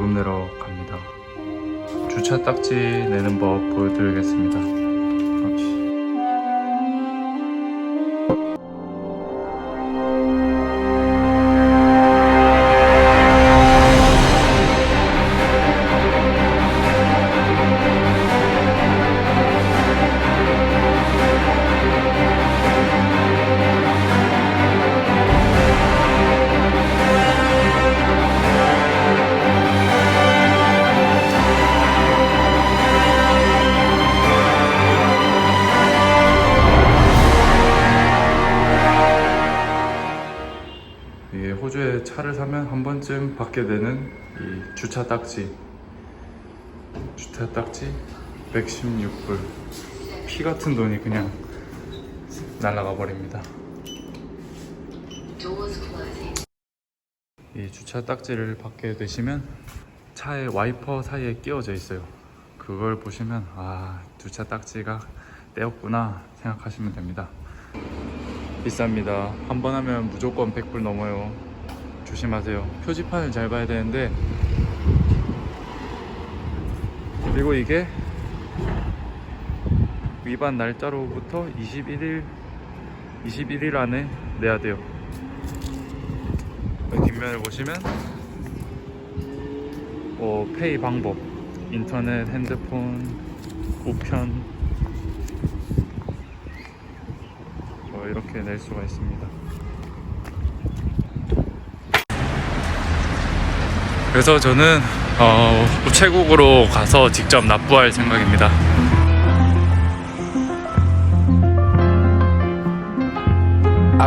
벌금 내러 갑니다. 주차 딱지 내는 법 보여드리겠습니다. 차를 사면 한 번쯤 받게 되는 이 주차 딱지. 주차 딱지 116불. 피 같은 돈이 그냥 날아가 버립니다. 이 주차 딱지를 받게 되시면 차의 와이퍼 사이에 끼워져 있어요. 그걸 보시면 아 주차 딱지가 떼었구나 생각하시면 됩니다. 비쌉니다. 한 번 하면 무조건 100불 넘어요. 조심하세요. 표지판을 잘 봐야 되는데 그리고 이게 위반 날짜로부터 21일 21일 안에 내야 돼요. 여기 뒷면을 보시면 어, 페이 방법 인터넷, 핸드폰, 우편 어, 이렇게 낼 수가 있습니다. 그래서 저는 어, 우체국으로 가서 직접 납부할 생각입니다.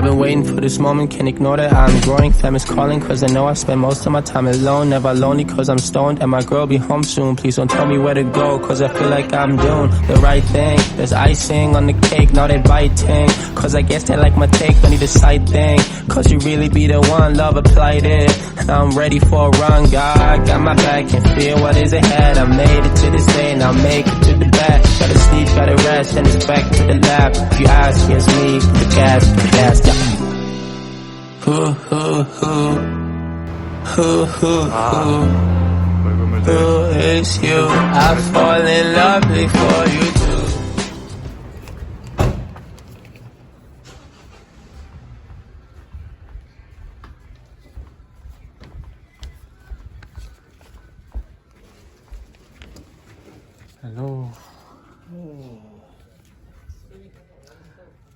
I've been waiting for this moment, can't ignore that I'm growing, family's calling Cause I know I spend most of my time alone. Never lonely cause I'm stoned and my girl be home soon. Please don't tell me where to go cause I feel like I'm doing the right thing There's icing on the cake, now they biting. Cause I guess they like my take, don't need a side thing. Cause you really be the one, love applied it. Now I'm ready for a run, God got my back Can feel what is ahead, I made it to this day and I'll make it gotta send back to the lab. If you ask me, it's me, the gas, the gas who who who who who who who Who is you? I fall in love before you do. Hello. Oh.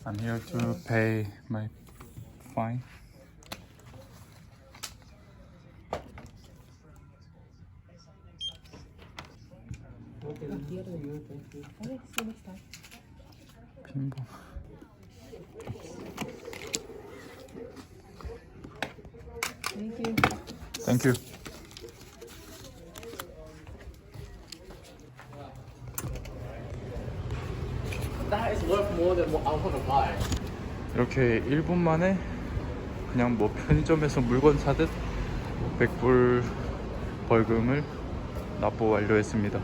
I'm here to pay my fine. 빈번. Thank you. 이렇게 1분 만에 그냥 뭐 편의점에서 물건 사듯 100불 벌금을 납부 완료했습니다.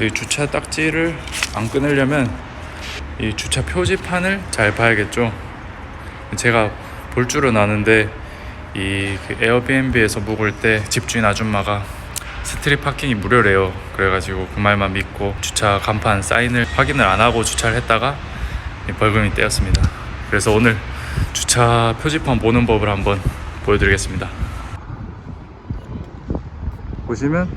이 주차 딱지를 안 끊으려면 이 주차 표지판을 잘 봐야겠죠. 제가 볼 줄은 아는데 이그 에어비앤비에서 묵을 때 집주인 아줌마가 스트릿 파킹이 무료래요. 그래가지고 그 말만 믿고 주차 간판 사인을 확인을 안 하고 주차를 했다가 이 벌금이 떼었습니다. 그래서 오늘 주차 표지판 보는 법을 한번 보여드리겠습니다. 보시면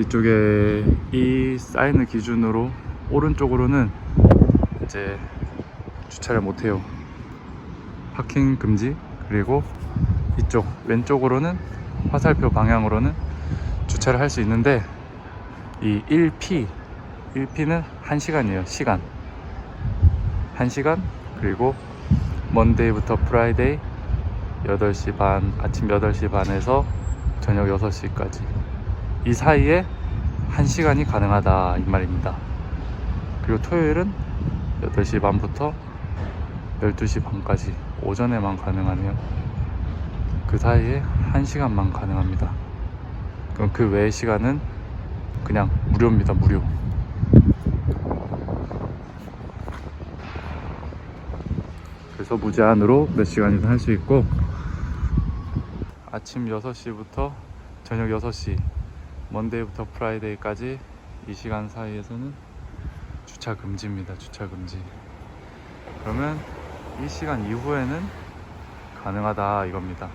이쪽에 이 사인을 기준으로 오른쪽으로는 이제 주차를 못해요. 파킹 금지 그리고 이쪽 왼쪽으로는 화살표 방향으로는 주차를 할 수 있는데 이 1P 1P는 1시간이에요 시간. 1시간 그리고 먼데이부터 프라이데이 8시 반 아침 8시 반에서 저녁 6시까지. 이 사이에 1시간이 가능하다 이 말입니다. 그리고 토요일은 8시 반부터 12시 반까지 오전에만 가능하네요 그 사이에 1시간만 가능합니다 그럼 그 외의 시간은 그냥 무료입니다 무료 그래서 무제한으로 몇 시간이든 할 수 있고 아침 6시부터 저녁 6시 먼데이부터 프라이데이까지 이 시간 사이에서는 주차 금지입니다. 주차 금지. 그러면 이 시간 이후에는 가능하다 이겁니다.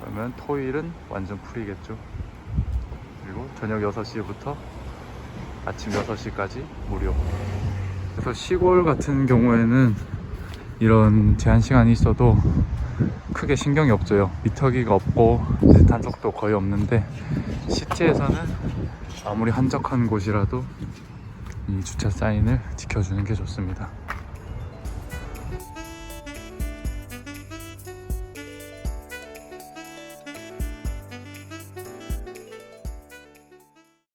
그러면 토요일은 완전 풀이겠죠. 그리고 저녁 6시부터 아침 6시까지 무료. 그래서 시골 같은 경우에는 이런 제한 시간이 있어도 크게 신경이 없어요. 미터기가 없고 단속도 거의 없는데 시티에서는 아무리 한적한 곳이라도 이 주차 사인을 지켜주는 게 좋습니다.